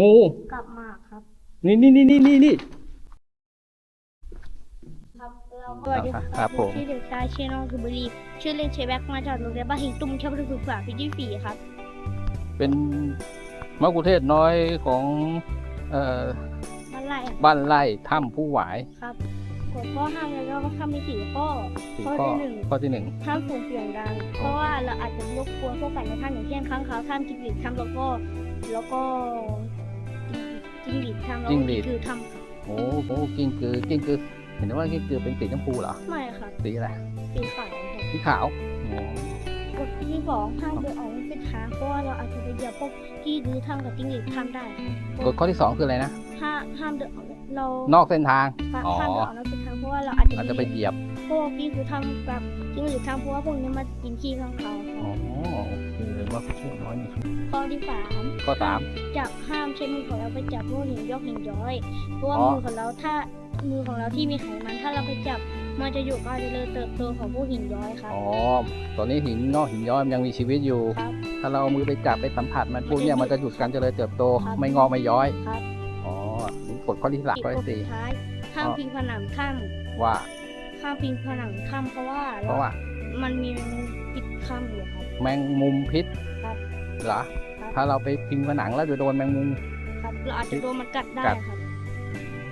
งู กลับมาครับนี่นี่นี่นี่นี่นี่ ครับเราสวัสดีครับครับผม ชื่อเด็กชายเชนองคือบุรีชื่อเล่นเชแบ็กมาจากโรงเรียนบ้านหินตุ้มชอบศึกษาปีที่สี่ครับ เป็นมะกุเทศน้อยของเอ่อมาไล่อะบ้านไร่ถ้ำผู้หวายครับกฎข้อห้ามแล้วก็ข้ามมีสี่ข้อสี่ข้อข้อที่หนึ่ง ข้อที่หนึ่ง ห้ามส่งเสียงดัง เพราะว่าเราอาจจะรบกวนพวกสัตว์ในถ้ำอย่างเช่นค้างคาวถ้ำจิงหรีดถ้ำแล้วก็ แล้วก็ จิงหรีดถ้ำแล้วก็คือถ้ำครับโอ้โหกิ้งกือกิ้งกือ เห็นว่ากิ้งกือเป็นสีชมพูเหรอไม่ครับสีอะไรสีขาวครับสีขาวอ๋อกฎที่สองห้ามเดินออกนอกเส้นทางเพราะว่าเราอาจจะไปเหยียบพวกที่ดื้อถ้ำกับจิงหรีดถ้ำได้กฎข้อที่สองคืออะไรนะห้ามห้ามเดินเรานอกเส้นทางห้ามอ๋อห้ามเดินออกนอกเส้นทางเพราะว่าเราอาจจะอาจจะไปเหยียบ พวกที่คือทำกับจิงหรีดถ้ำเพราะว่าพวกนี้มากินขี้ข้างเขาคอ๋รัอบโอเคเลยว่าผู้ช่วยน้อยนี่ข้อที่สามข้อสาม จับห้ามใช้มือของเราไปจับพวกหินยกหินย้อย เพราะว่าอ๋อ มือของเราถ้ามือของเราที่มีไขมันถ้าเราไปจับมันจะอยู่การเจริญเติบโตของพวกหินย้อยครับ อ๋อตอนนี้หินงอกหินย้อยมันยังมีชีวิตอยู่ ครับถ้าเราเอามือไปจับไปสัมผัสมันพวกเนี้ยมันจะหยุดการเจริญเติบโตครับไม่งอกไม่ย้อยครับ อ๋อนี่กฎข้อที่หลักอีกข้อข้อที่สุสี่ดท้ายห้ามอ๋อ พิงผนังถ้ว่าำ ห้ามพิงผนังถ้ำเพราะว่าเพราะว่า มันมีปิดถ้ำอยู่ครับ แมงมุมพิษครับเหรอ ครับ ถ้าเราไปพิงผนังแล้วจะโดนแมงมุม ครับเราอาจจะโดนมันกัดได้กัด ครับ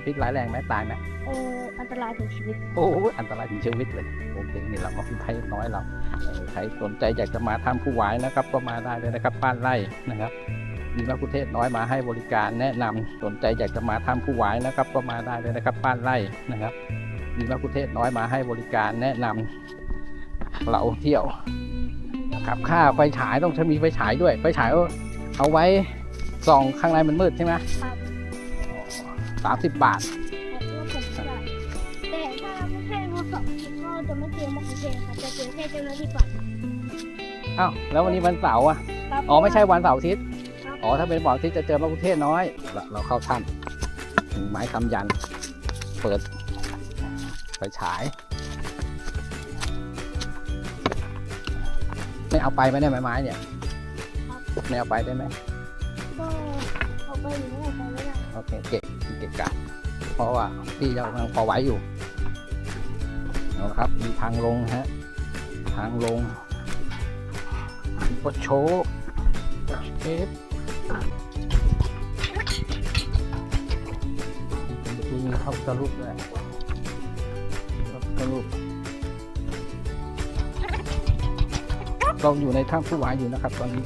พิษร้ายแรงไหมตายไหมโอ้อันตรายถึงชีวิต โอ้โหอันตรายถึงชีวิตเลยโอเคนี่เรามาพิภัยน้อยเราเออใครสนใจอยากจะมาทำผู้หวายนะครับ ก็มาได้เลยนะครับบ้านไร่นะครับมีมะกุเทศน้อยมาให้บริการแนะนำสนใจอยากจะมาทำผู้หวายนะครับ ก็มาได้เลยนะครับบ้านไร่นะครับ มีมะกุเทศน้อยมาให้บริการแนะนำเราเที่ยวกับค่าไฟฉายต้องมีไฟฉายด้วย ไฟฉายเอาเอาไว้ส่องข้างในมันมืดใช่ไหมครับสามสิบบาทครับแล้วผมก็ได้แต่ถ้าไม่ใช่รถสองก็จะไม่เจอมะกุเทศค่ะจะเจอแค่เจ้าหน้าที่ป่าอ้าวแล้ววันนี้วันเสาร์อะครับอ๋อไม่ใช่วันเสาร์อาทิตย์ครับอ๋อถ้าเป็นวันอาทิตย์จะเจอมะกุเทศน้อย เราเราเข้าถ้ำถึงไม้คำยัน เปิด ไฟฉาย ไม่เอาไปไหมเนี่ยไม้ไม้เนี่ย ไม่เอาไปได้ไหมก็เอาไปอยู่ไม่เอาไปไม่ได้โอเคเก็บเก็บกะเพราะว่าพี่ยังพอไหวอยู่เอาละครับมีทางลงฮะทางลงปดโชว์เชฟมีเข้าตะลุกด้วย เข้าตะลุกเราอยู่ในถ้ำผู้หวายอยู่นะครับ ตอนนี้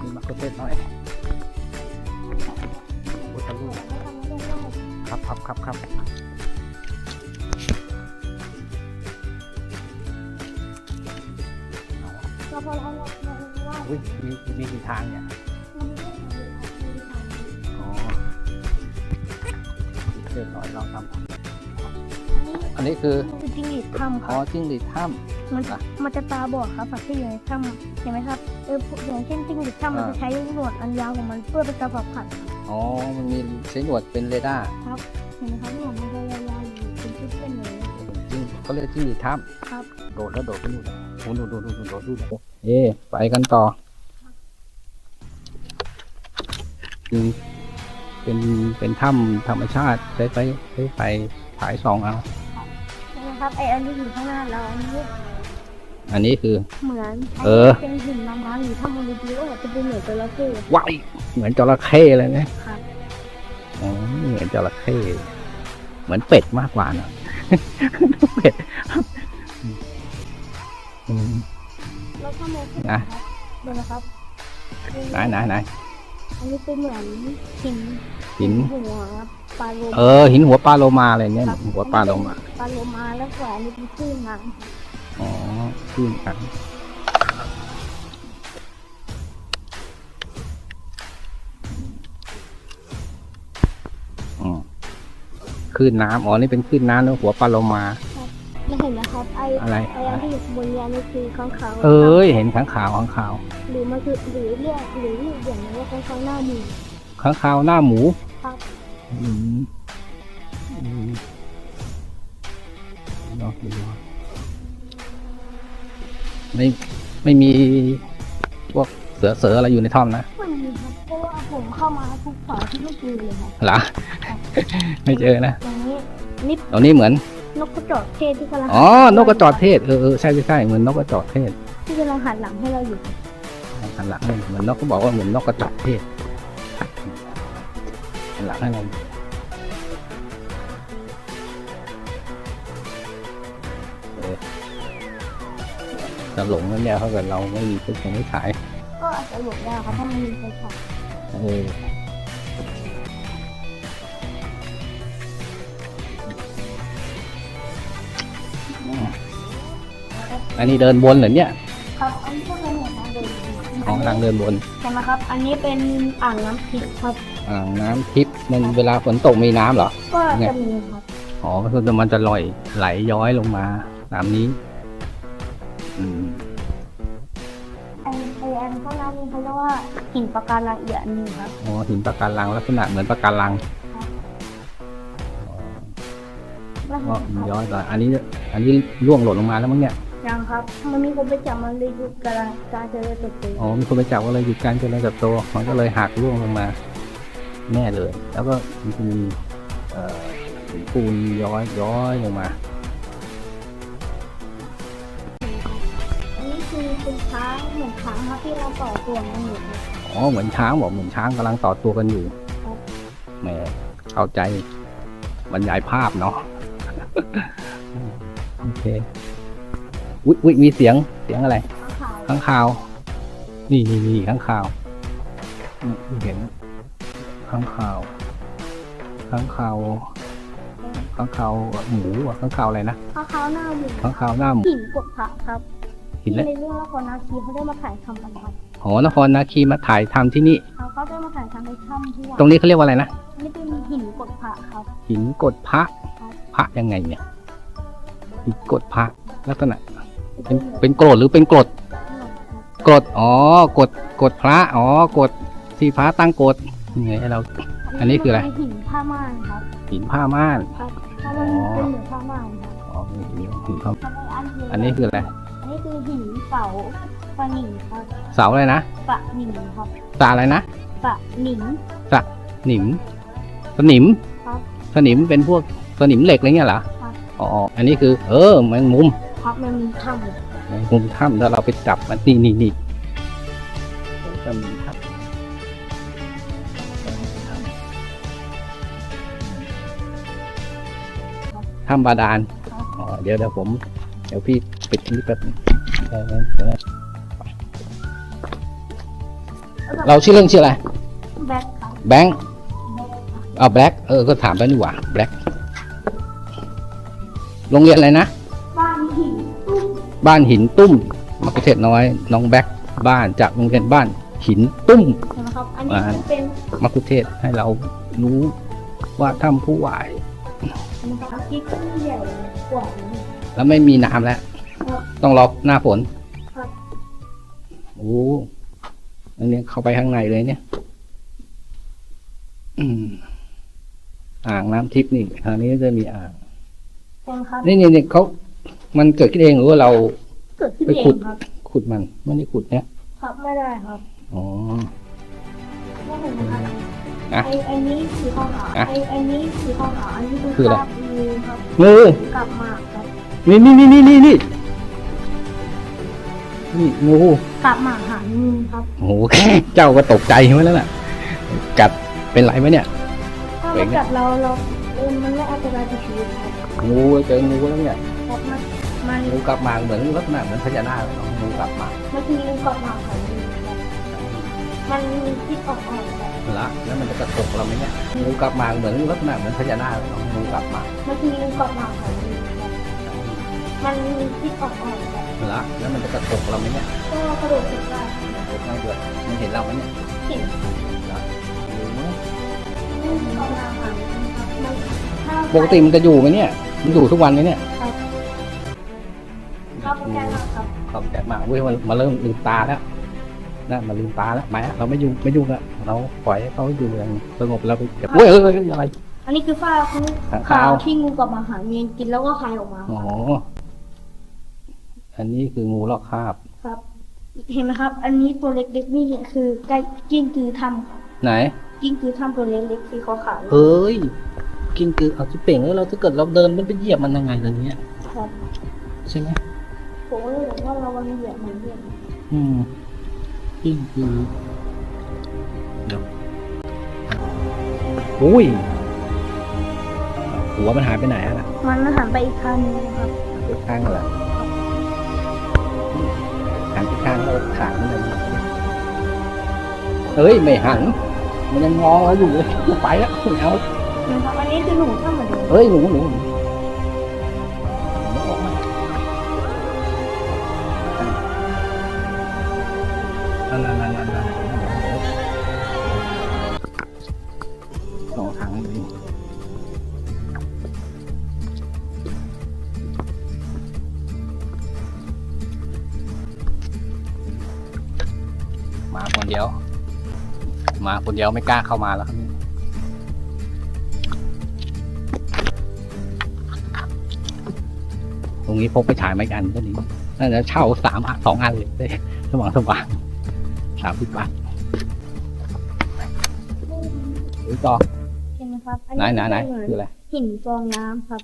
มีมักคุเทศน้อยพุทธรูปครับครับครับครับเราพอเราเราเราว่าอุ้ยมีมีกี่ทางเนี่ยมันไม่ได้ทำเลยครับมันไม่ได้ทำอ๋อเรียบร้อยเราทอันนี้ำอั นนี้คือมันคือจิ้งหรีดถ้ำคอ๋อรับจิ้งหรีดถ้ มันอะมันจะตาบอดครับสัตว์ที่อยู่ในถ้ำเห็นไหมครับเอออย่างเช่นจิ้งหรีดถ้ำมันอ่าจะใช้หนวดอันยาวของมันเพื่อเป็นการปรับผันครับำอ๋อมันมีใช้หนวดเป็นเรดาร์เห็นไหมครับหนวดมันจะยาวๆอยู่เป็นชิ้นๆอย่างนี้จิ้งเขาเรียกจิ้งหรีดถ้ครับำโดดแล้วโดดไปนู่นโอ้โดดโดดโดดโดดโดดโดดเอ๊ไปกันต่อคือเป็นเป็นถ้ำธรรมชาติใช้ไฟใช้ไฟฉายส่องเอาเห็นไหม ครับไออันที่อยู่ข้างหน้าเราอันนี้อันนี้คือ เหมือนเออเป็นหินน้ำร้างหรือถ้ำมันดีๆก็อาจจะเป็นเหมือนจระเข้ว้ายเหมือนจระเข้เลยนะ ครับอ๋อเหมือนจระเข้เหมือนเป็ดมากกว่านะเป็ดอืม แล้วก็มองขึ้นอะครับเดี๋ยวนะครับไหนไหนไหนอันนี้เป็นเหมือนหินหินหัว ปลาโลเออ หินหัวปลาโลมาอะไรเงี้ยหัวปลาโลมา ปลาโลมาแล้วแหวนนี่เป็นคลื่นน้อ๋อขึ้นกันอ๋อคลื่นน้ำอ๋อ นี่เป็นคลื่นน้ำแล้วหัวปลาโลมาำแล้วเห็นไหมครับไออะไร ไออันที่อยู่บนเนี้นี่คือข้างขาวเอ้ย เห็นข้างขาวข้างขาว หรือมันคือหรือเรียกหรือเรียกอย่างนี้ว่าข้างขาวหน้าหมูข้างขาวหน้าหมูครับ อืมอืมลองดูไม่ไม่มีพวกเสือเสืออะไรอยู่ในถ้ำนะมันมีครับเพราะว่าผมเข้ามาทุกเสาร์ที่ไม่เจอเลยครับเหรอ ไม่เจอนะตรงนี้นี่ตรงนี้เหมือน นกกระจอกเทศที่กำลังอ๋อ นกกระจอกเทศเออเออใช่ใช่ใช่เหมือนนกกระจอกเทศที่กำลังหันหลังให้เราอยู่หันหลังให้เหมือนนกก็บอกว่าเหมือนนกกระจอกเทศหันหลังให้เราเอ จะหลงนั่นเนี่ยถ้าเกิดเราไม่มีไฟฉายไม่ถ่ายก็อาจจะหลบได้ครับถ้ามันมีไฟฉายเอออันนี้เดินบนเหรอเนี่ยครับอันนี้ก็เป็นเหมือนทางเดินของทางเดินบนใช่ไหมครับ อันนี้เป็นอ่างน้ำทิพย์ครับอ่างน้ำทิพย์มันเวลาฝนตกมีน้ำเหรอก็ไงจะมีครับอ๋อก็คือมันจะลอยไหลย้อยลงมาตามนี้ นปะการังอีกอันหนึงครับ อ๋อหินปะการังลักษณะเหมือนปะการังแล้วก็ย้อยไปอันนี้ อันนี้ร่วงหล่นลงมาแล้วมั้งเนี่ย ยังครับ มันมีคนไปจับมันเลยหยุดการังการเจริญเติบโตอ๋อมีคนไปจับก็เลยหยุดการเจริญเติบโตมันก็เลยหักร่วงลงมาแน่เลย แล้วก็มีเอ่อหินปูนย้อยย้อยลงมา อันนี้คือเป็นช้างเหมือนช้างครับที่เราต่อตัวมันอยู่ครับ อ๋อเหมือนช้างบอกเหมือนช้างกำลังต่อตัวกันอยู่ครับแหมเข้าใจบรรยายภาพเนาะ โอเคอุ๊ยอุ๊ยมีเสียงเสียงอะไรขาวข้างคาว นี่นี่นี่ข้างคาวอืมเห็นข้างคาว ข้างคาว ข้างคาวหมูอะข้างคาวอะไรนะ ข้าวขาวหน้าหมูข้างคาวหน้าหมูหินกดพระครับหินที่แล้วในเรื่องละครนาคีเขาได้มาถ่ายทำกันครับ หอนครนาคีมาถ่ายทำที่นี่ เขาก็ได้มาถ่ายทำในถ้ำที่ว่าตรงนี้เขาเรียกว่าอะไรนะนี่เป็นหินกดพระครับ หินกดพระพระยังไงเนี่ยหินกดพระลักษณะ เป็นเป็นโกรธหรือเป็นกรดกรดอ๋อกดกดพระอ๋อกดที่พระตั้งกฎยังไงให้เรา อันนี้คืออะไรหินผ้าม่านครับหินผ้าม่านครับถ้ามันเป็นเหมือนผ้าม่านครับอ๋อหินหินผ้าทำให้อันเดียวอันนี้คืออะไรอันนี้คือหินเสา ปะหนิงครับเสาอะไรนะปะหนิงครับตาอะไรนะปะหนิง หนิม สนิมครับสนิมเป็นพวกสนิมเหล็กอะไรเงี้ยเหรอครับ อ๋ออันนี้คือ เออแมงมุมครับมันมีถ้ำอยู่แมงมุมถ้ำถ้าเราไปจับมันนี่นี่นี่จะมีถ้ำถ้ำบาดาลอ๋อเดี๋ยวเดี๋ยวผม เดี๋ยวพี่ปิดนี่แป๊บนึงเออเดี๋ยวนะ เราชื่อเรื่องชื่ออะไร แบ็คครับแบงค์เอาแบล็กเออ ก็ถามไปนี่หว่าแบล็กโรงเรียนอะไรนะ บ้านหินตุ้มบ้านหินตุ้มมะกุเทศน้อย น้องแบ็กบ้านจากโรงเรียนบ้านหินตุ้ม ใช่ไหมครับ อันนี้อ่าเป็นมะกุเทศให้เรารู้ว่าถ้ำผู้หวายนะครับที่ใหญ่กว่านี้ แล้วไม่มีน้ำแล้ว ครับต้องรอหน้าฝนครับ โอ้ อันนี้เข้าไปข้างในเลยเนี่ย อืม อ่างน้ำทิพย์นี่ทางนี้จะมีอ่างใช่ไหมครับนี่นี่นี่เขา มันเกิดขึ้นเองหรือว่าเราเกิดขึ้นไปเอขุดงครับ ขุดมันไม่ได้ขุดเนี่ยครับไม่ได้ครับอ๋อไม่เห็นนะครับอะไอไอนี้คือข้าวหาอะไอไอนี้คือข้าวหาอันนี้คือคืออะไรคราบงูครับงูกลับมาครับนี่นี่นี่นี่นี่ นี่นี่งูกลับมาหางูครับ โอ้โห เจ้าก็ตกใจใช่ไหมแล้วน่ะ กัดเป็นไรไหมเนี่ย ถ้าเป็มันนไงกัดเราเราเออมันไม่อันตรายต่อชีวิตครับงูเจองูแล้วเนี่ยครับมันมันงูกลับมาเหมือนลักษณะเหมือนพญานาคเลยเนาะงูกลับมามันคืองูกลับมาหางูครับมันมีพิษอ่อนๆครับละแล้วมันจะกระตกเราไหมเนี่ยงูกลับมาเหมือนลักษณะเหมือนพญานาคเลยเนาะงูกลับมามันคืองูกลับมาหางูครับมันมีพิษอ่อนๆครับ ละแล้วมันจะกระตกเราไหมเนี่ยก็กระโดดติดได้กระตกไม่เดือดมันเห็นเราไหมเนี่ยเห็นงูงูกลับมาหางูครับมันถ้าปกติมันจะอยู่ไหมเนี่ย มันอยู่ทุกวันไหมเนี่ยครับแก้ครับขอบใจมากเว้ยมันมาเริ่มลืมตาแล้วนะมาลืมตาแล้วไม่เราไม่ยุ่งไม่ยุ่งละเราปล่อยให้เขาอยู่อย่างสงบแล้วไปเก็บเว้ยเอ้ยเอ้ยอะไร อันนี้คือฝ้าคือข้างขาวคาวที่งูกลับมาหาเมียนกินแล้วก็คายออกมา อ๋อ อันนี้คืองูลอกคราบครับ เห็นไหมครับ อันนี้ตัวเล็กๆนี่คือใกล้กิ้งคือทำไหน กิ้งคือทำตัวเล็กๆสีขาวเฮ้ยกินคือเอาที่เป่งแล้วเราถ้าเกิดเราเดินมันไปเหยียบมันยังไงล่ะเนี้ยๆครับใช่ไหมผมก็เลยบอกว่าเราวันเหยียบมันเหยียบอืมกินคือเดี๋ยวอุ้ยหัวมันหายไปไหนอะล่ะ มันหันไปอีกทางหนึงครับไปข้างเหรอ หันไปข้างแล้วถางมันเลยเฮ้ยไม่หัน มันยังงอเราอยู่เลยไปแล้วไม่เอานะครับอันนี้คือหนูทำเหมือนเดิมเฮ้ยหนูหนูหนูออกมานั่นนั่นนั่นนั่นนั่น มาคนเดียวไม่กล้าเข้ามาแล้วครับนี่ตรงนี้พกไปฉายไม่กันก็นี้น่าจะเช่าสามอันสองอันเลยได้สว่างสว่างสามสิบบาทหรือต่อเห็นไหมครับอัไหนไหนไหนคือคืออะไรหินฟองน้ำครับ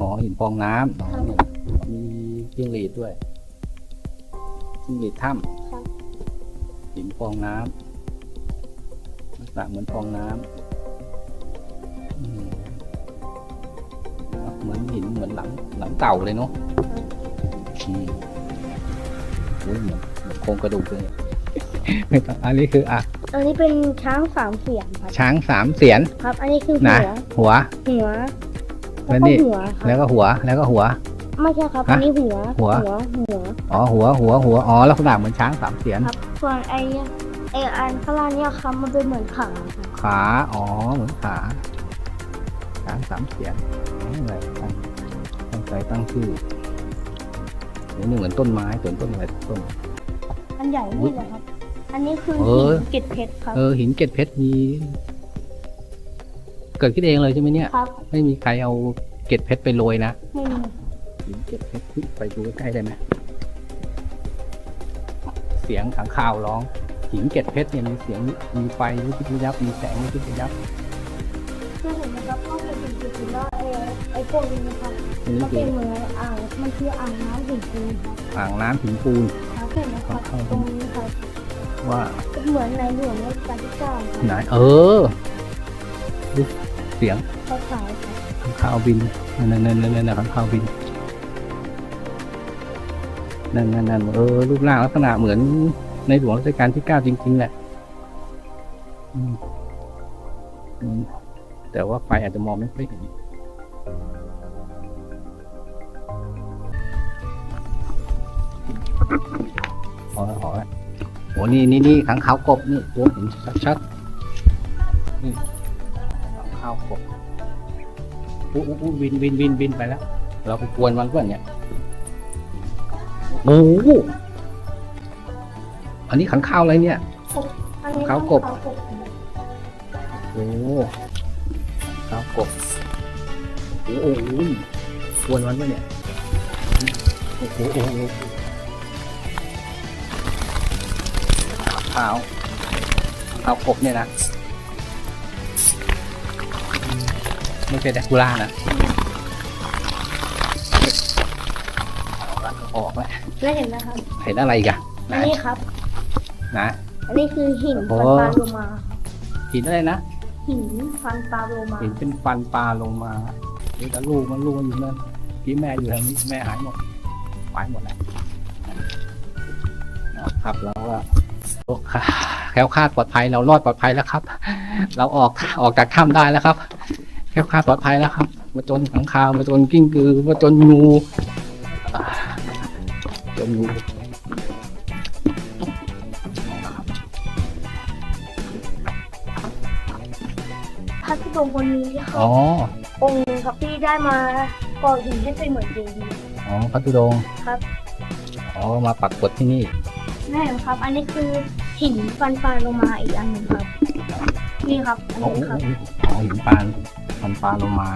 อ๋อหินฟองน้ำอ๋อมีจิ้งหรีดด้วยจิ้งหรีดถ้ครับำหินฟองน้ำลัก ษณะเหมือนฟองน้ำอืมเหมือนหินเหมือนหลังหลังเต่าเลยเนาะอืมโอ้ยเหมือนเหมือนโครงกระดูกเลยไม่ต้องอันนี้คืออะอันนี้เป็นช้างสามเสียนครับช้างสามเสียนครับ อันนี้คือนะหัวหัว หัวแล้แล้ววนี่ก็หัวครับแล้วก็หัวแล้วก็หัวไม่ใช่ครับฮะอันนี้หัวหัวหัวหัว อ๋อหัวหัวหัวอ๋อลักษณะเหมือนช้างสามเสียนครับส่วนไอ้เนี่ย ไอ้อันข้างล่างเนี่ยครับมันเป็นเหมือนขาครับขา อ๋อ เหมือนขาช้างสามเสียนนี่อะไรตั้งตั้งใจตั้งชื่อนี่นี่เหมือนต้นไม้ส่วนต้นอะไรต้น อันใหญ่อุ๊ยนี่แหละครับ อันนี้คือเออหินเกล็ดเพชรครับ เออ หินเกล็ดเพชรมี เกิดขึ้นเองเลยใช่ไหมเนี่ย ครับ ไม่มีใครเอาเกล็ดเพชรไปโรยนะ ไม่มีหินเกล็ดเพชรอุ๊ยไปดูใกล้ๆได้ไหม เสียงขังข่าวร้อง หินเกล็ดเพชรเนี่ยมีเสียงมีไฟวิบวิบยับมีแสงวิบวิบยับคือเห็นไหมครับก็เป็นหินเกล็ดเพชรแล้วไอ้ไอ้พวกนี้นะครับอันนี้มันคืเป็อนเหมือนอ่างมันคืออ่างน้ำหินปูนครับอ่างน้ำหินปูนครับเห็นไหมครับครับตรงนี้ครับว่าเป็นเหมือนในหลวงรัชกาลที่เก้าครับไหนเออดูเสียงคล้ายๆครับข้างข่าวบินนั่นนั่นนั่นนั่นข้างข่าวบินนั่นนั่นนั่นเออรูปร่างลักษณะเหมือน ในหลวงรัชกาลที่เก้าจริง ๆ แหละแต่ว่าไฟอาจจะมองไม่ค่อยเห็นพอแล้วพอแล้วโหนี่นี่นี่ขังขาวกบนี่ตัวเห็นชัดๆนี่ขังขาวกบอู้อู้วินวินวินวินไปแล้ว เราไปกวนมันเพื่อนเนี่ยโอ้ อันนี้ขังข้าวอะไรเนี่ยอันนี้เขากบเขากบ โอ้ข้าวกบ โอ้โหกวนมันเพื่อนเนี่ย โอ้โหโอ้โหข้าวข้าวกบเนี่ยนะ ไม่ใช่แดกคูล่านะเอาละออกแล้ว แล้วเห็นไหมครับ เห็นอะไรอีกอะอันนี้ครับ นะ อันนี้คือหินโอ้ฟันปลาโลมา หินอะไรนะ หินฟันปลาโลมาเห็นเป็นฟันปลาลงมาเดี๋ยวแต่ลูกมันลูกมันอยู่นั่นพี่แม่อยู่ทางนี้แม่หายหมดหายหมดแล้วนะครับแล้วก็โอ้ค่ะแคล้วคลาดปลอดภัยเรารอดปลอดภัยแล้วครับ เราออกออกจากถ้ำได้แล้วครับแคล้วคลาดปลอดภัยแล้วครับมาจนขังคาวมาจนกิ้งกือมาจนงูอ่าจนงู พระธุดงค์คนนี้ครัอ๋บอ องค์หนึงครับที่ได้มาก่อหินให้เป็นเหมือนเจดีย์อ๋อพระธุดงค์ครับอ๋อ มาปักกดที่นี่แน่ครับ อันนี้คือหินฟันปลาโลมาอีกอันหนึ่งครับ นี่ครับอันอ๋อนี้ครับอ๋อหินปานพันปลาโลมา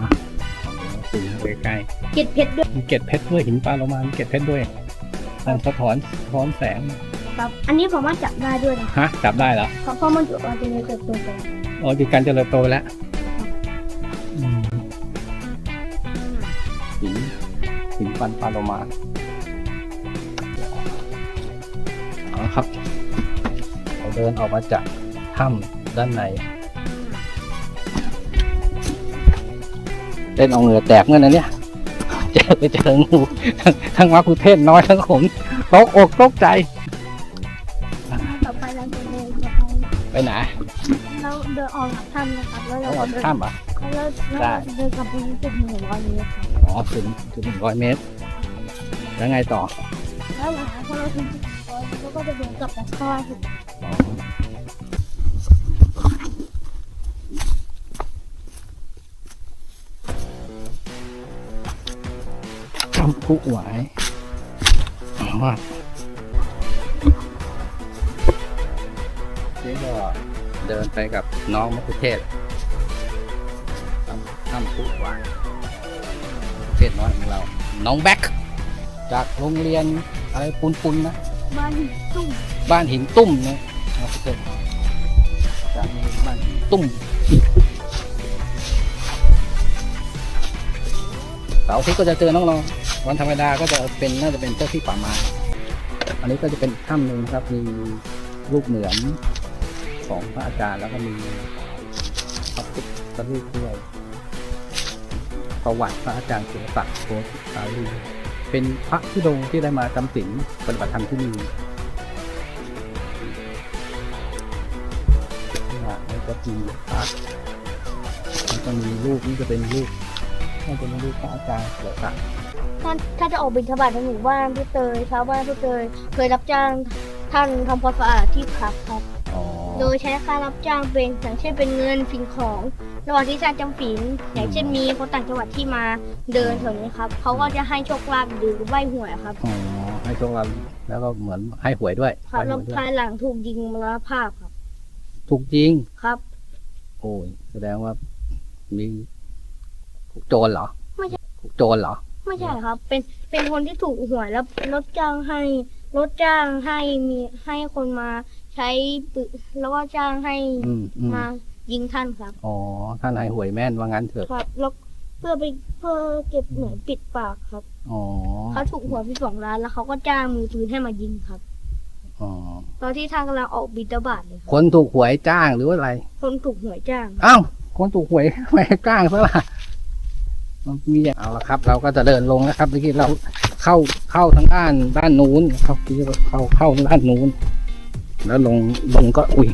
สูงใกล้เกล็ดเพชรด้วยๆมีเกล็ดเพชรด้วยหินปลาโลมามีเกล็ดเพชรด้วยมันสะท้อนสะท้อนแสง ครับ อันนี้ผมว่าจับได้ด้วยนะฮะ จับได้เหรอเพราะเพราะมันอยู่มันจะมีเติบโตไปอ๋อมีการเจริญโตแล้ว หินฟันปลาโลมาเอาละครับเราเดินออกมาจากถ้ำด้านในเล่นเอาเหงื่อแตกเมื่อนั้นเนี่ยเจอไปเจองูทั้งทั้งวักคุเทศน้อยทั้งผมตกอกตกใจต่อไปเราจะเดินต่อไปไปไหนเราเดินออกจากถ้ำนะครับแล้วเราต้องเอาจะเดินถ้ำอะแล้วเราได้จะเดินกลับไปที่จุดหนึ่งร้อยเมตรครับ อ๋อถึงถึงหนึ่งร้อยเมตร แล้วไงต่อแล้วหลังจากเราถึงจุดหนึ่งร้อยเราก็จะเดินกลับมาข้างล่างสุดทำผู้ไหวายว่านี่ก็เดินไปกับน้องมะคุเทศทำทำผู้ไหว ศน้อยของเรา น้องแบ็คจากโรงเรียนอะไรปุนปุนๆนะ บ้านตุ้มบ้านหินตุ้มนะมะคุเทศจากโรงเรียนบ้านหินตุ้มเสาร์อาทิตย์ก็จะเจอน้องๆวันธรรมดาก็จะเป็นน่าจะเป็นเจ้าที่ป่าไม้อันนี้ก็จะเป็นถ้ำหนึ่งครับมีรูปเหมือนของพระอาจารย์แล้วก็มีพระพุทธรูปด้วย ประวัติพระอาจารย์สุรศักดิ์โพธิสาลีเป็นพระธุดงค์ที่ได้มาจำศีลปฏิบัติธรรมที่นี่แล้วก็มีพระแล้วก็มีรูปนี่จะเป็นรูปน่าจะเป็นรูปพระอาจารย์สุรศักดิ์ถ้าถ้าจะออกบิณฑบาตในหมู่บ้านพี่เตยชาวบ้านพี่เตยเคยรับจ้างท่านทำความสะอาดที่พักครับอ๋อโดยใช้ค่ารับจ้างเป็นอย่างเช่นเป็นเงินสิ่งของ ระหว่างที่ท่านจำศีลอย่างเช่นมีคนต่างจังหวัดที่มาเดินแถวนี้ครับเขาก็จะให้โชคลาภหรือใบหวยครับอ๋อให้โชคลาภแล้วก็เหมือนให้หวยด้วยครับให้หแล้ววยด้วยภายหลังถูกยิงมรณภาพครับ ถูกยิงครับ โอ้ยแสดงว่ามีโจรเหรอไม่ใช่โจรเหรอไม่ใช่ครับ เป็นเป็นคนที่ถูกหวยแล้วรถจ้างให้รถจ้างให้มีให้คนมาใช้ปืนแล้วก็จ้างให้อืมอืมมา ยิงท่านครับ อ๋อ ท่านให้หวยแม่นว่างั้นเถอะ ครับ แล้วเพื่อไปเพื่อเก็บเหมือนปิดปากครับ อ๋อ เขาถูกหวยไปสองล้านแล้วเขาก็จ้างมือปืนให้มายิงครับ อ๋อ ตอนที่ทางกำลังออกบิดาบาตเลยครับคนถูกหวยจ้างหรือว่าอะไร คนถูกหวยจ้าง อ้าว คนถูกหวยไม่จ้างซะละมันมีอย่างเอาละครับ เราก็จะเดินลงนะครับเมื่อกี้เราเข้าเข้าทางด้านด้านนู้นเข้าที่เข้าเข้าทางด้านนู้น แล้วลงลงก็อุ้ย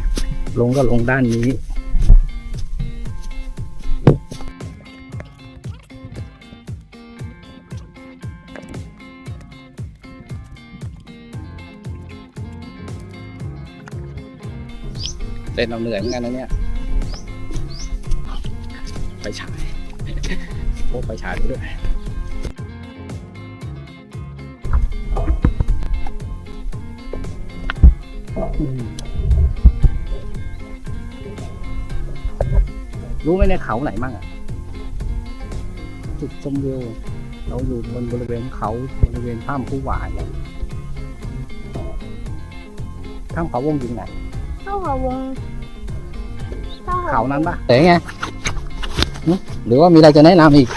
ลงก็ลงด้านนี้ เล่นเราเหนื่อยเหมือนกันนะเนี่ยไปฉายโอ้ไปฉายด้วยรู้ไหมในเขาไหนมั่งอะจุดชมวิวเราอยู่บนบริเวณเขาบริเวณถ้ำผู้หวายถ้ำเขาวงยิงไหน เท่ากับวงท่กับเขานั้นปะแต่ไงหึหรือว่ามีอะไรจะแนะนำอีก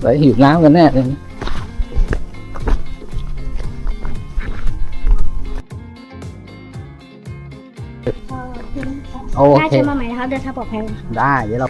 เดี๋ยวหิวน้ำกันแน่เลยเอ่อโอน่าเค จะมาใหม่นะครับเดินทางปลอดภัยนะครับได้ เดี๋ยวเรา